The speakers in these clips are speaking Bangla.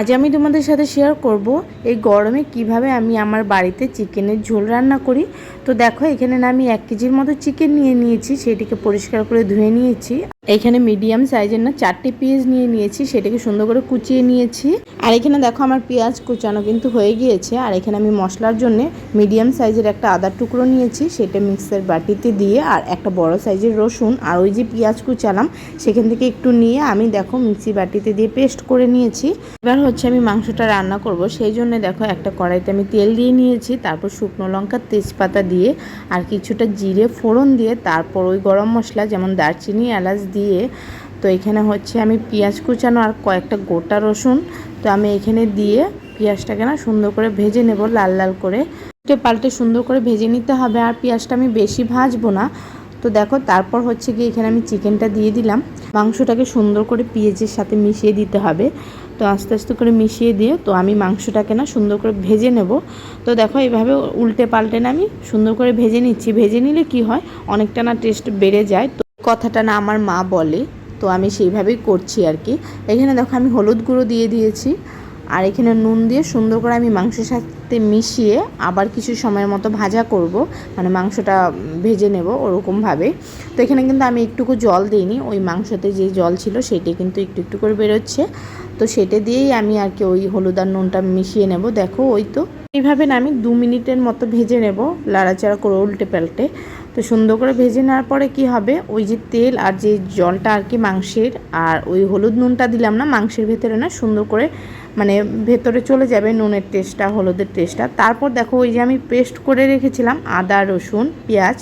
আজ আমি তোমাদের সাথে শেয়ার করব এই গরমে কীভাবে আমি আমার বাড়িতে চিকেনের ঝোল রান্না করি। তো দেখো, এখানে না আমি এক কেজির মতো চিকেন নিয়ে নিয়েছি, সেটিকে পরিষ্কার করে ধুয়ে নিয়েছি। এখানে মিডিয়াম সাইজের না চারটে পেঁয়াজ নিয়ে নিয়েছি, সেটাকে সুন্দর করে কুচিয়ে নিয়েছি। আর এখানে দেখো আমার পেঁয়াজ কুচানো কিন্তু হয়ে গিয়েছে। আর এখানে আমি মশলার জন্য মিডিয়াম সাইজের একটা আদার টুকরো নিয়েছি, সেটা মিক্সার বাটিতে দিয়ে, আর একটা বড় সাইজের রসুন। আর ওই যে পেঁয়াজ কুচালাম, সেখান থেকে একটু নিয়ে আমি দেখো মিক্সি বাটিতে দিয়ে পেস্ট করে নিয়েছি। এবার হচ্ছে আমি মাংসটা রান্না করব। সেই জন্য দেখো একটা কড়াইতে আমি তেল দিয়ে নিয়েছি, তারপর শুকনো লঙ্কা, তেজপাতা দিয়ে, আর কিছুটা জিরে ফোড়ন দিয়ে, তারপর ওই গরম মশলা, যেমন দারচিনি, এলাচ দিয়ে তো এখানে হচ্ছে আমি পেঁয়াজ কুচানো আর কয়েকটা গোটা রসুন, তো আমি এখানে দিয়ে পেঁয়াজটাকে না সুন্দর করে ভেজে নেব লাল লাল করে। পাল্টে সুন্দর করে ভেজে নিতে হবে আর পেঁয়াজটা আমি বেশি ভাজবো না। তো দেখো তারপর হচ্ছে কি এখানে আমি চিকেনটা দিয়ে দিলাম। মাংসটাকে সুন্দর করে পেঁয়াজের সাথে মিশিয়ে দিতে হবে। তো আস্তে আস্তে করে মিশিয়ে দিয়ে, তো আমি মাংসটাকে না সুন্দর করে ভেজে নেব। তো দেখো এইভাবে উল্টে পাল্টে না আমি সুন্দর করে ভেজে নিচ্ছি। ভেজে নিলে কি হয়? অনেকটা না টেস্ট বেড়ে যায়। তো কথাটা না আমার মা বলে, তো আমি সেইভাবেই করছি আর কি। এখানে দেখো আমি হলুদ গুঁড়ো দিয়ে দিয়েছি, আর এখানে নুন দিয়ে সুন্দর করে আমি মাংসের সাথে মিশিয়ে আবার কিছু সময়ের মতো ভাজা করব মানে মাংসটা ভেজে নেব ওরকমভাবে। তো এখানে কিন্তু আমি একটুকু জল দিইনি, ওই মাংসতে যে জল ছিল সেটি কিন্তু একটু একটু করে বেরোচ্ছে। তো সেটা দিয়েই আমি আর কি ওই হলুদ আর নুনটা মিশিয়ে নেব। দেখো ওই তো এইভাবে না আমি দু মিনিটের মতো ভেজে নেব, লাড়াচাড়া করে উল্টে পাল্টে। তো সুন্দর করে ভেজে নেওয়ার পরে কি হবে? ওই যে তেল আর যে জলটা আর কি মাংসের, আর ওই হলুদ নুনটা দিলাম না, মাংসের ভেতরে না সুন্দর করে মানে ভেতরে চলে যাবে নুনের টেস্টটা, হলুদের টেস্টটা। তারপর দেখো ওই যে আমি পেস্ট করে রেখেছিলাম আদা, রসুন, পেঁয়াজ।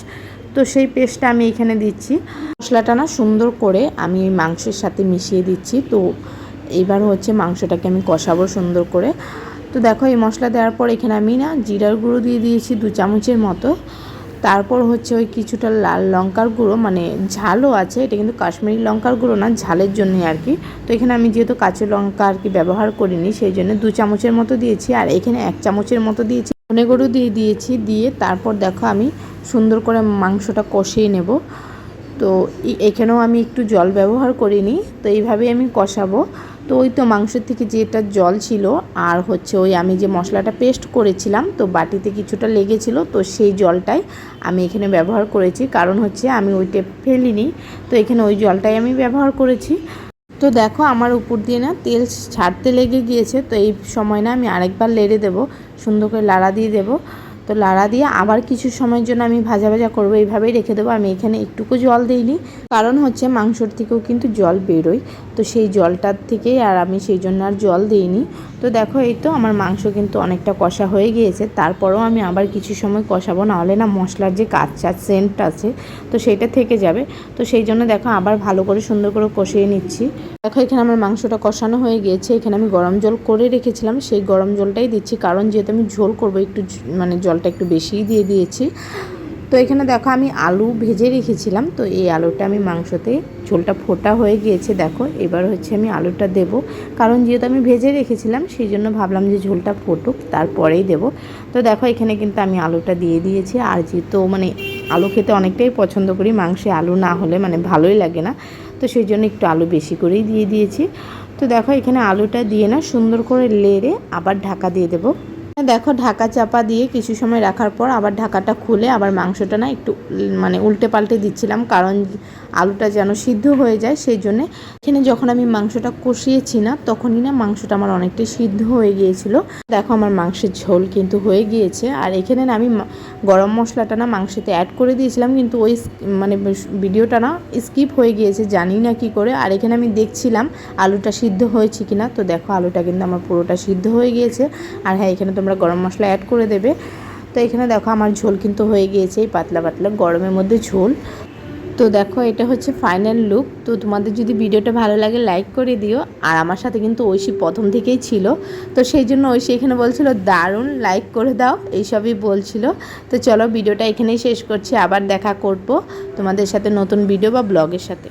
তো সেই পেস্টটা আমি এখানে দিচ্ছি। মশলাটা না সুন্দর করে আমি মাংসের সাথে মিশিয়ে দিচ্ছি। তো এইবার হচ্ছে মাংসটাকে আমি কষাবো সুন্দর করে। তো দেখো, এই মশলা দেওয়ার পর এখানে আমি না জিরার গুঁড়ো দিয়ে দিয়েছি দু চামচের মতো। তারপর হচ্ছে ওই কিছুটা লাল লঙ্কার গুঁড়ো মানে ঝালও আছে, এটা কিন্তু কাশ্মীরি লঙ্কার গুঁড়ো না, ঝালের জন্যই আর কি। তো এখানে আমি যেহেতু কাঁচা লঙ্কা আর কি ব্যবহার করিনি, সেই জন্য দু চামচের মতো দিয়েছি, আর এখানে এক চামচের মতো দিয়েছি ধনে গুঁড়ো দিয়ে দিয়েছি, দিয়ে তারপর দেখো আমি সুন্দর করে মাংসটা কষিয়ে নেব। তো এখানেও আমি একটু জল ব্যবহার করিনি, তো এইভাবেই আমি কষাবো। তো ওই তো মাংসের থেকে যেটা জল ছিল, আর হচ্ছে ওই আমি যে মশলাটা পেস্ট করেছিলাম, তো বাটিতে কিছুটা লেগেছিল, তো সেই জলটাই আমি এখানে ব্যবহার করেছি। কারণ হচ্ছে আমি ওইটা ফেলিনি, তো এখানে ওই জলটাই আমি ব্যবহার করেছি। তো দেখো আমার উপর দিয়ে না তেল ছাড়তে লেগে গিয়েছে, তো এই সময় না আমি আরেকবার লেড়ে দেবো, সুন্দর করে লাড়া দিয়ে দেবো। তো লাড়া দিয়ে আবার কিছু সময়ের জন্য আমি ভাজা ভাজা করব, এইভাবেই রেখে দেবো। আমি এখানে একটুকু জল দিইনি। কারণ হচ্ছে মাংসর থেকেও কিন্তু জল বেরোয়। তো সেই জলটার থেকেই আর আমি সেই জন্য আর জল দিইনি। তো দেখো, এই তো আমার মাংস কিন্তু অনেকটা কষা হয়ে গিয়েছে। তারপরেও আমি আবার কিছু সময় কষাবো, নাহলে না মশলার যে কাঁচা সেন্ট আছে, তো সেইটা থেকে যাবে। তো সেই জন্য দেখো, আবার ভালো করে সুন্দর করে কষিয়ে নিচ্ছি। দেখো, এখানে আমার মাংসটা কষানো হয়ে গিয়েছে। এখানে আমি গরম জল করে রেখেছিলাম। সেই গরম জলটাই দিচ্ছি। কারণ যেহেতু আমি ঝোল করব, একটু মানে জলটা একটু বেশিই দিয়ে দিয়েছি। তো এখানে দেখো আমি আলু ভেজে রেখেছিলাম। তো এই আলুটা আমি মাংসতে, ঝোলটা ফোটা হয়ে গিয়েছে দেখো। এবার হচ্ছে আমি আলুটা দেব। কারণ যেহেতু আমি ভেজে রেখেছিলাম, সেই জন্য ভাবলাম যে ঝোলটা ফোটুক, তারপরেই দেব। তো দেখো এখানে কিন্তু আমি আলুটা দিয়ে দিয়েছি। আর যেহেতু মানে আলু খেতে অনেকটাই পছন্দ করি, মাংসে আলু না হলে মানে ভালোই লাগে না। তো সেই জন্য একটু আলু বেশি করেই দিয়ে দিয়েছি। তো দেখো এখানে আলুটা দিয়ে না সুন্দর করে লেড়ে আবার ঢাকা দিয়ে দেবো। দেখো, ঢাকা চাপা দিয়ে কিছু সময় রাখার পর আবার ঢাকাটা খুলে আবার মাংসটা না একটু মানে উল্টে পাল্টে দিচ্ছিলাম, কারণ আলুটা যেন সিদ্ধ হয়ে যায়, সেই জন্যে এখানে যখন আমি মাংসটা কষিয়েছি না, তখনই না মাংসটা আমার অনেকটাই সিদ্ধ হয়ে গিয়েছিল। দেখো, আমার মাংসের ঝোল কিন্তু হয়ে গিয়েছে, আর এখানে না আমি গরম মশলাটা না মাংসতে অ্যাড করে দিয়েছিলাম, কিন্তু ওই মানে ভিডিওটা না স্কিপ হয়ে গিয়েছে, জানি না কি করে। আর এখানে আমি দেখছিলাম আলুটা সিদ্ধ হয়েছে কিনা, তো দেখো, আলুটা কিন্তু আমার পুরোটা সিদ্ধ হয়ে গিয়েছে। আর হ্যাঁ এখানে তোমরা গরম মশলা অ্যাড করে দেবে। তো এখানে দেখো আমার ঝোল কিন্তু হয়ে গিয়েছে, এই পাতলা পাতলা গরমের মধ্যে ঝোল। তো দেখো এটা হচ্ছে ফাইনাল লুক তো তোমাদের যদি ভিডিওটা ভালো লাগে লাইক করে দিও। আর আমার সাথে কিন্তু ঐশী প্রথম থেকেই ছিল। তো সেই জন্য ঐশী এখানে বলছিল, দারুণ লাইক করে দাও। এইসবই বলছিল। তো চলো ভিডিওটা এখানেই শেষ করছি। আবার দেখা করব তোমাদের সাথে নতুন ভিডিও বা ব্লগের সাথে।